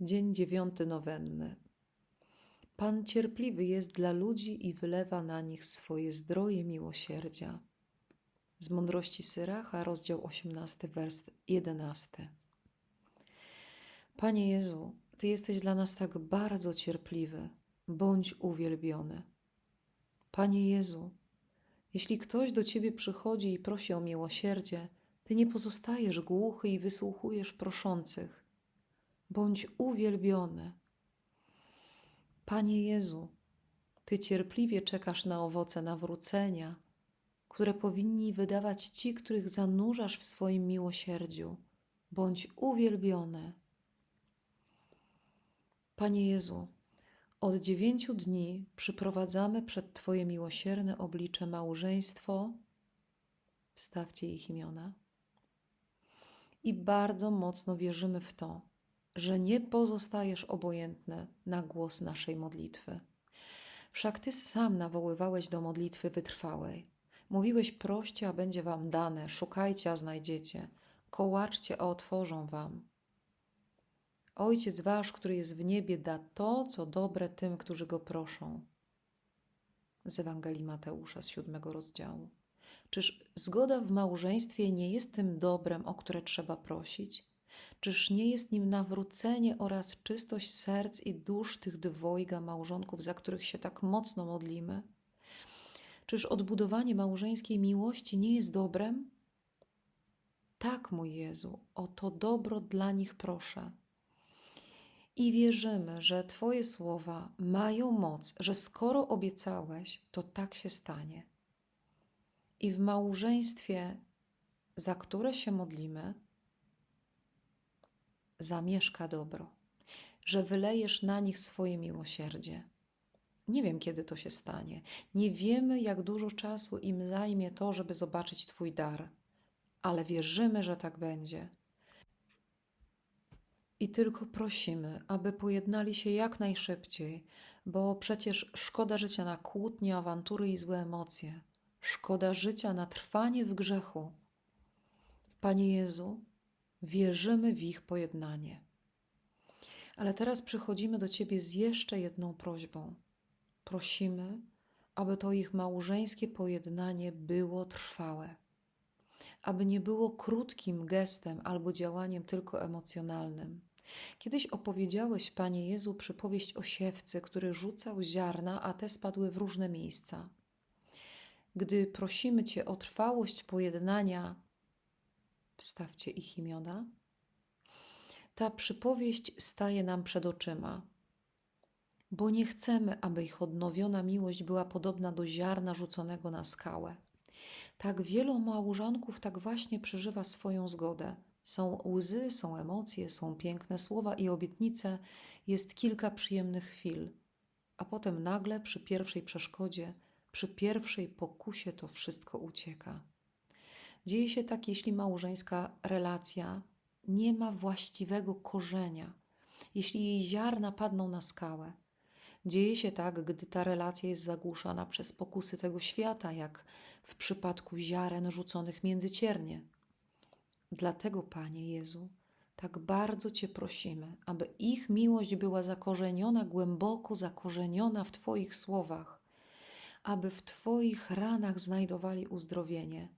Dzień dziewiąty nowenny. Pan cierpliwy jest dla ludzi i wylewa na nich swoje zdroje miłosierdzia. Z mądrości Syracha, rozdział 18, wers 11. Panie Jezu, Ty jesteś dla nas tak bardzo cierpliwy. Bądź uwielbiony. Panie Jezu, jeśli ktoś do Ciebie przychodzi i prosi o miłosierdzie, Ty nie pozostajesz głuchy i wysłuchujesz proszących. Bądź uwielbiony. Panie Jezu, Ty cierpliwie czekasz na owoce nawrócenia, które powinni wydawać ci, których zanurzasz w swoim miłosierdziu. Bądź uwielbiony. Panie Jezu, od dziewięciu dni przyprowadzamy przed Twoje miłosierne oblicze małżeństwo, wstawcie ich imiona, i bardzo mocno wierzymy w to, że nie pozostajesz obojętny na głos naszej modlitwy. Wszak Ty sam nawoływałeś do modlitwy wytrwałej. Mówiłeś: proście, a będzie Wam dane, szukajcie, a znajdziecie, kołaczcie, a otworzą Wam. Ojciec Wasz, który jest w niebie, da to, co dobre tym, którzy Go proszą. Z Ewangelii Mateusza z siódmego rozdziału. Czyż zgoda w małżeństwie nie jest tym dobrem, o które trzeba prosić? Czyż nie jest nim nawrócenie oraz czystość serc i dusz tych dwojga małżonków, za których się tak mocno modlimy? Czyż odbudowanie małżeńskiej miłości nie jest dobrem? Tak, mój Jezu, o to dobro dla nich proszę. I wierzymy, że Twoje słowa mają moc, że skoro obiecałeś, to tak się stanie. I w małżeństwie, za które się modlimy, zamieszka dobro, że wylejesz na nich swoje miłosierdzie. Nie wiem, kiedy to się stanie. Nie wiemy, jak dużo czasu im zajmie to, żeby zobaczyć Twój dar, ale wierzymy, że tak będzie. I tylko prosimy, aby pojednali się jak najszybciej, bo przecież szkoda życia na kłótnie, awantury i złe emocje. Szkoda życia na trwanie w grzechu. Panie Jezu, wierzymy w ich pojednanie. Ale teraz przychodzimy do Ciebie z jeszcze jedną prośbą. Prosimy, aby to ich małżeńskie pojednanie było trwałe, aby nie było krótkim gestem albo działaniem tylko emocjonalnym. Kiedyś opowiedziałeś, Panie Jezu, przypowieść o siewcy, który rzucał ziarna, a te spadły w różne miejsca. Gdy prosimy Cię o trwałość pojednania, wstawcie ich imiona, ta przypowieść staje nam przed oczyma, bo nie chcemy, aby ich odnowiona miłość była podobna do ziarna rzuconego na skałę. Tak wielu małżonków tak właśnie przeżywa swoją zgodę. Są łzy, są emocje, są piękne słowa i obietnice, jest kilka przyjemnych chwil, a potem nagle przy pierwszej przeszkodzie, przy pierwszej pokusie to wszystko ucieka. Dzieje się tak, jeśli małżeńska relacja nie ma właściwego korzenia, jeśli jej ziarna padną na skałę. Dzieje się tak, gdy ta relacja jest zagłuszana przez pokusy tego świata, jak w przypadku ziaren rzuconych między ciernie. Dlatego, Panie Jezu, tak bardzo Cię prosimy, aby ich miłość była zakorzeniona, głęboko zakorzeniona w Twoich słowach, aby w Twoich ranach znajdowali uzdrowienie,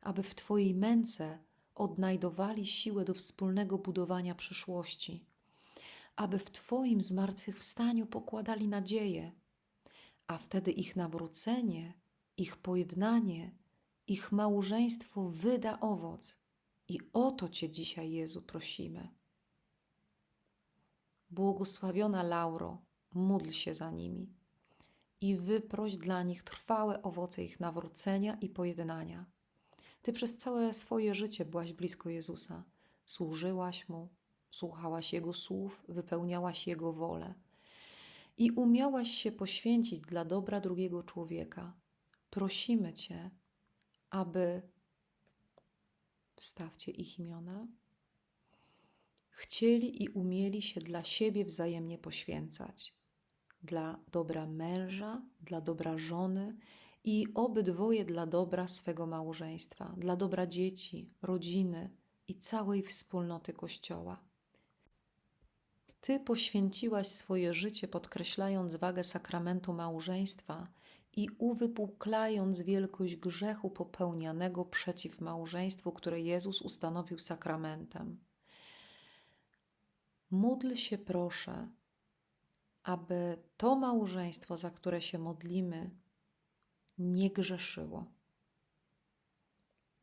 aby w Twojej męce odnajdowali siłę do wspólnego budowania przyszłości, aby w Twoim zmartwychwstaniu pokładali nadzieję, a wtedy ich nawrócenie, ich pojednanie, ich małżeństwo wyda owoc. I o to Cię dzisiaj, Jezu, prosimy. Błogosławiona Lauro, módl się za nimi i wyproś dla nich trwałe owoce ich nawrócenia i pojednania. Ty przez całe swoje życie byłaś blisko Jezusa, służyłaś Mu, słuchałaś Jego słów, wypełniałaś Jego wolę. I umiałaś się poświęcić dla dobra drugiego człowieka. Prosimy Cię, aby stawcie ich imiona, chcieli i umieli się dla siebie wzajemnie poświęcać, dla dobra męża, dla dobra żony i obydwoje dla dobra swego małżeństwa, dla dobra dzieci, rodziny i całej wspólnoty Kościoła. Ty poświęciłaś swoje życie, podkreślając wagę sakramentu małżeństwa i uwypuklając wielkość grzechu popełnianego przeciw małżeństwu, które Jezus ustanowił sakramentem. Módl się, proszę, aby to małżeństwo, za które się modlimy, nie grzeszyło.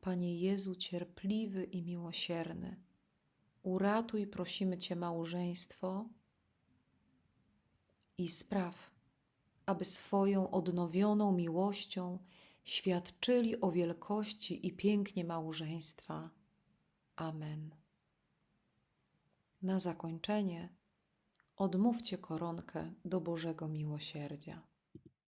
Panie Jezu, cierpliwy i miłosierny, uratuj, prosimy Cię, małżeństwo i spraw, aby swoją odnowioną miłością świadczyli o wielkości i pięknie małżeństwa. Amen. Na zakończenie odmówcie koronkę do Bożego Miłosierdzia.